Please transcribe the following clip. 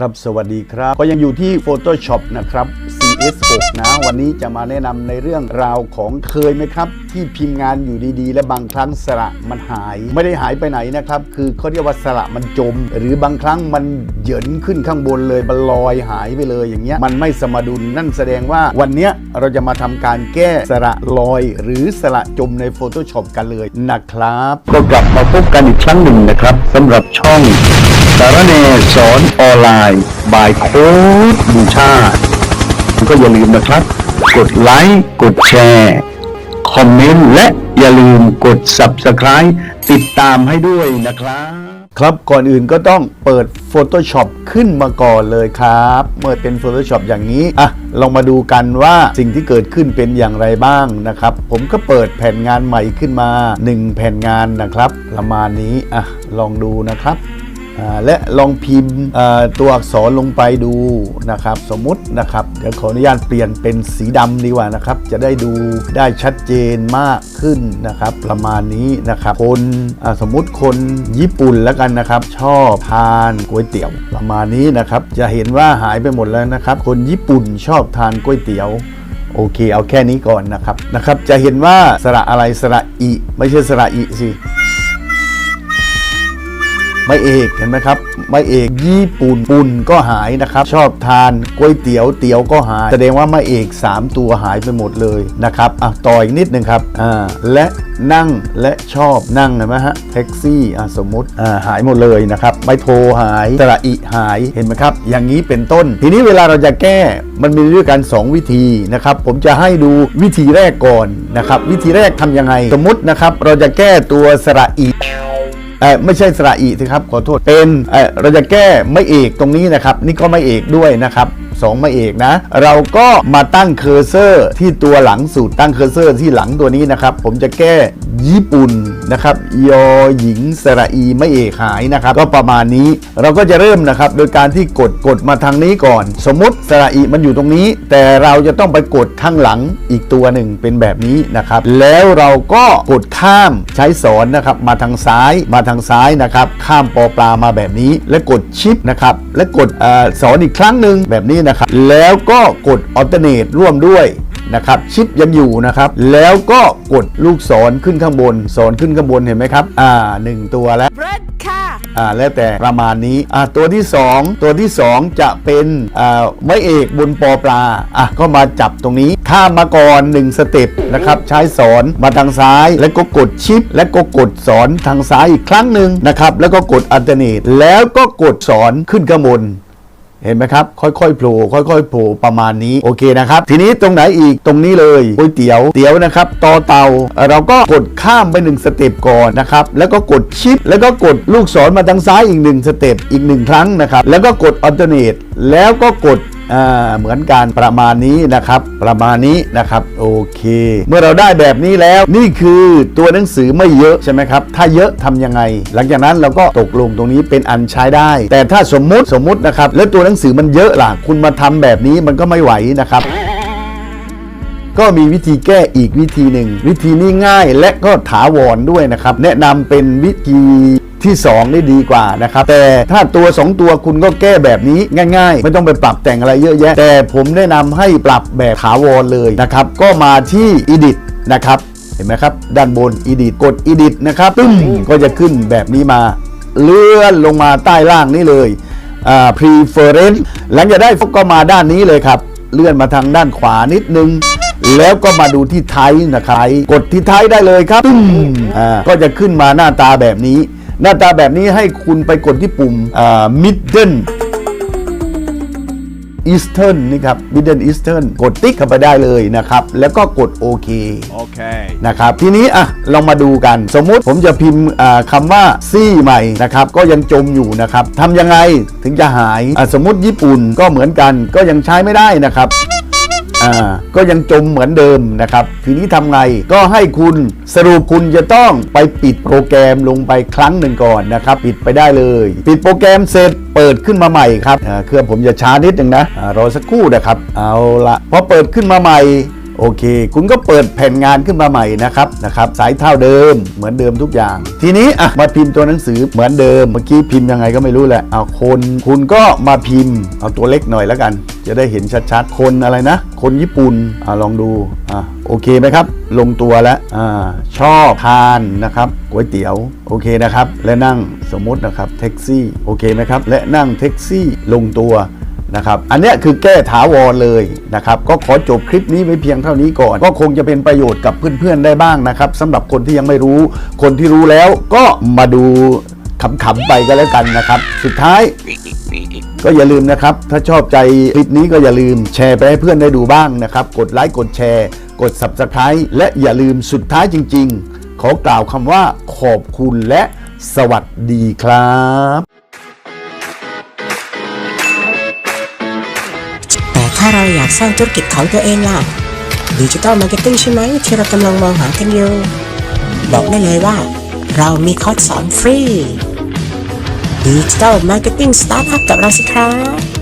ครับ สวัสดีครับ ก็ยังอยู่ที่ Photoshop นะครับ CS6 นะ วันนี้จะมาแนะนำในเรื่องราวของเคยไหมครับ ที่พิมพ์งานอยู่ดีๆ และบางครั้งสระมันหาย ไม่ได้หายไปไหนนะครับ คือเขาเรียกว่าสระมันจม หรือบางครั้งมันเหยินขึ้นข้างบนเลยมันลอยหายไปเลยอย่างเงี้ยมันไม่สมดุลนั่นแสดงว่าวันเนี้ยเราจะมาทำการแก้สระลอย หรือสระจมใน Photoshop กันเลยนะครับ ก็กลับมาพบกันอีกครั้งหนึ่งนะครับสำหรับช่อง สารเนสอนออนไลน์บายโค้ดบูชาก็อย่าลืมนะครับ กดไลค์กดแชร์คอมเมนต์และอย่าลืมกด Subscribe ติดตามให้ด้วยนะครับ ครับก่อนอื่นก็ต้องเปิด Photoshop ขึ้นมาก่อนเลยครับ เมื่อเป็น Photoshop อย่างนี้อะลองมาดูกันว่าสิ่งที่เกิดขึ้นเป็นอย่างไรบ้างนะครับ ผมก็เปิดแผ่นงานใหม่ขึ้นมา 1 แผ่นงานนะครับ ประมาณนี้อะลองดูนะครับ และลองพิมพ์ตัวอักษรลงไปดูนะครับ สมมุตินะครับเดี๋ยวขออนุญาตเปลี่ยนเป็นสีดำดีกว่านะครับ จะได้ดูได้ชัดเจนมากขึ้นนะครับ ประมาณนี้นะครับ คนสมมุติคนญี่ปุ่นแล้วกันนะครับ ชอบทานก๋วยเตี๋ยวประมาณนี้นะครับ จะเห็นว่าหายไปหมดแล้วนะครับ คนญี่ปุ่นชอบทานก๋วยเตี๋ยวโอเค เอาแค่นี้ก่อนนะครับนะครับ จะเห็นว่าสระอะไรสระอิไม่ใช่สระอิสิ ไม่เอกเห็นไหมครับไม่เอกญี่ปุ่นปุ่นก็หายนะครับ ชอบทานก๋วยเตี๋ยวเตี๋ยวก็หาย แสดงว่าไม่เอก 3 ตัวหายไปหมดเลยนะครับอะต่ออีกนิดหนึ่งครับอ่าและนั่งและชอบนั่งเห็นไหมฮะแท็กซี่อะสมมติอ่าหายหมดเลยนะครับไม่โทรหายสระอิหายเห็นไหมครับ อย่างนี้เป็นต้น ทีนี้เวลาเราจะแก้มันมีด้วยกัน 2 วิธีนะครับ ผมจะให้ดูวิธีแรกก่อนนะครับ วิธีแรกทำยังไง สมมตินะครับ เราจะแก้ตัวสระอิ ไม่ใช่สระอีสิครับ ขอโทษเป็นเออเราจะแก้ไม่เอกตรงนี้นะครับ นี่ก็ไม่เอกด้วยนะครับ สองม่เอกนะ เราก็มาตั้งเคอร์เซอร์ที่ตัวหลังสุดตั้งเคอร์เซอร์ที่หลังตัวนี้นะครับ ผมจะแก้ญี่ปุ่นนะครับยอหญิงสระอีไม่เอกหายนะครับ ก็ประมาณนี้เราก็จะเริ่มนะครับ โดยการที่กดกดมาทางนี้ก่อน สมมติสระอีมันอยู่ตรงนี้ แต่เราจะต้องไปกดข้างหลังอีกตัวหนึ่งเป็นแบบนี้นะครับ แล้วเราก็กดข้ามใช้สอนนะครับ มาทางซ้ายมาทางซ้ายนะครับ ข้ามปอปลามาแบบนี้ และกดชิปนะครับ และกดอสอนอีกครั้งหนึ่งแบบนี้นะครับ แล้วก็กดอัลเทอร์เนทร่วมด้วยนะครับชิปยังอยู่นะครับ แล้วก็กดลูกศรขึ้นข้างบนศรขึ้นข้างบนเห็นไหมครับ อ่าหนึ่งตัวแล้ว bread ค่ะอ่าแล้วแต่ประมาณนี้อ่าตัวที่ 2 ตัวที่ 2 จะเป็นอ่าไม้เอกบนปอปลาอะก็มาจับตรงนี้ข้ามมาก่อน 1 สเต็ปนะครับใช้สอนมาทางซ้าย แล้วก็กดชิป แล้วก็กดสอนทางซ้ายอีกครั้งหนึ่งนะครับแล้วก็กดอัลเทอร์เนทแล้วก็กดสอนขึ้นข้างบน เห็นไหมครับ ค่อยๆโผล่ค่อยๆโผล่ประมาณนี้โอเคนะครับ ทีนี้ตรงไหนอีกตรงนี้เลยก๋วยเตี๋ยวเตี๋ยวนะครับต่อเตาเราก็กดข้ามไปหนึ่งสเต็ปก่อนนะครับแล้วก็กดชิป แล้วก็กดลูกศรมาทางซ้ายอีกหนึ่งสเต็ปอีกหนึ่งครั้งนะครับแล้วก็กดอัลเทอร์เนทแล้วก็กด เหมือนกันประมาณนี้นะครับ ประมาณนี้นะครับโอเค เมื่อเราได้แบบนี้แล้วนี่คือตัวหนังสือไม่เยอะใช่ไหมครับ ถ้าเยอะทำยังไง หลังจากนั้นเราก็ตกลงตรงนี้เป็นอันใช้ได้ แต่ถ้าสมมุติสมมุตินะครับ แล้วตัวหนังสือมันเยอะล่ะ คุณมาทำแบบนี้มันก็ไม่ไหวนะครับก็มีวิธีแก้อีกวิธีหนึ่ง วิธีนี้ง่ายและก็ถาวรด้วยนะครับ แนะนำเป็นวิธี ที่ 2 ได้ดีกว่านะครับ แต่ถ้าตัว 2 ตัวคุณก็แก้แบบนี้ง่าย ๆ ไม่ต้องไปปรับแต่งอะไรเยอะแยะ แต่ผมแนะนำให้ปรับแบบถาวรเลยนะครับ ก็มาที่ edit นะครับ เห็นไหมครับ ด้านบน edit กด edit นะครับตึ้มก็จะขึ้นแบบนี้มา เลื่อนลงมาใต้ล่างนี่เลยอ่า preference หลังจากได้ก็มาด้านนี้เลยครับ เลื่อนมาทางด้านขวานิดนึงแล้วก็มาดูที่ไทยนะครับ กดที่ไทยได้เลยครับตึ้มอ่าก็จะขึ้นมาหน้าตาแบบนี้ หน้าตาแบบนี้ให้คุณไปกดที่ปุ่มอ่า middle eastern นี่ครับ middle eastern กดติ๊กเข้าไปได้เลยนะครับ แล้วก็กดโอเค Okay. นะครับ ทีนี้อะลองมาดูกัน สมมุติผมจะพิมพ์อ่าคำว่าซี่ใหม่นะครับ ก็ยังจมอยู่นะครับทำยังไงถึงจะหายอะสมมุติญี่ปุ่นก็เหมือนกันก็ยังใช้ไม่ได้นะครับ อ่าก็ยังจมเหมือนเดิมนะครับ ทีนี้ทำไงก็ให้คุณสรุปคุณจะต้องไปปิดโปรแกรมลงไปครั้งหนึ่งก่อนนะครับ ปิดไปได้เลย ปิดโปรแกรมเสร็จเปิดขึ้นมาใหม่ครับเครื่องผมจะช้านิดหนึ่งนะอ่ารอสักครู่นะครับ เอาละพอเปิดขึ้นมาใหม่ โอเค คุณก็เปิดแผ่นงานขึ้นมาใหม่นะครับนะครับ สายเท่าเดิมเหมือนเดิมทุกอย่าง ทีนี้อะมาพิมพ์ตัวหนังสือเหมือนเดิมเมื่อกี้พิมพ์ยังไงก็ไม่รู้แหละเอาคนคุณก็มาพิมพ์เอาตัวเล็กหน่อยแล้วกัน จะได้เห็นชัดๆ คนอะไรนะ คนญี่ปุ่นอ่าลองดูอ่าโอเคไหมครับ ลงตัวแล้วอ่าชอบทานนะครับก๋วยเตี๋ยวโอเคนะครับ และนั่งสมมตินะครับแท็กซี่โอเคไหมครับ และนั่งแท็กซี่ลงตัว นะครับ อันนี้คือแก้ถาวรเลยนะครับ ก็ขอจบคลิปนี้ไว้เพียงเท่านี้ก่อน ก็คงจะเป็นประโยชน์กับเพื่อนๆได้บ้างนะครับสำหรับคนที่ยังไม่รู้ คนที่รู้แล้วก็มาดูขำๆไปก็แล้วกันนะครับ สุดท้ายก็อย่าลืมนะครับ ถ้าชอบใจคลิปนี้ก็อย่าลืมแชร์ไปให้เพื่อนได้ดูบ้างนะครับ กดไลค์กดแชร์ กด Subscribe และอย่าลืมสุดท้ายจริง ๆ ขอกล่าวคำว่าขอบคุณและสวัสดีครับ ถ้าเราอยากสร้างธุรกิจของตัวเองล่ะดิจิตอลมาร์เก็ตติ้งใช่ไหมที่เรากำลังมองหากันอยู่ บอกได้เลยว่า เรามีคอร์สสอนฟรีดิจิตอลมาร์เก็ตติ้งสตาร์ทอัพกับเราสิครับ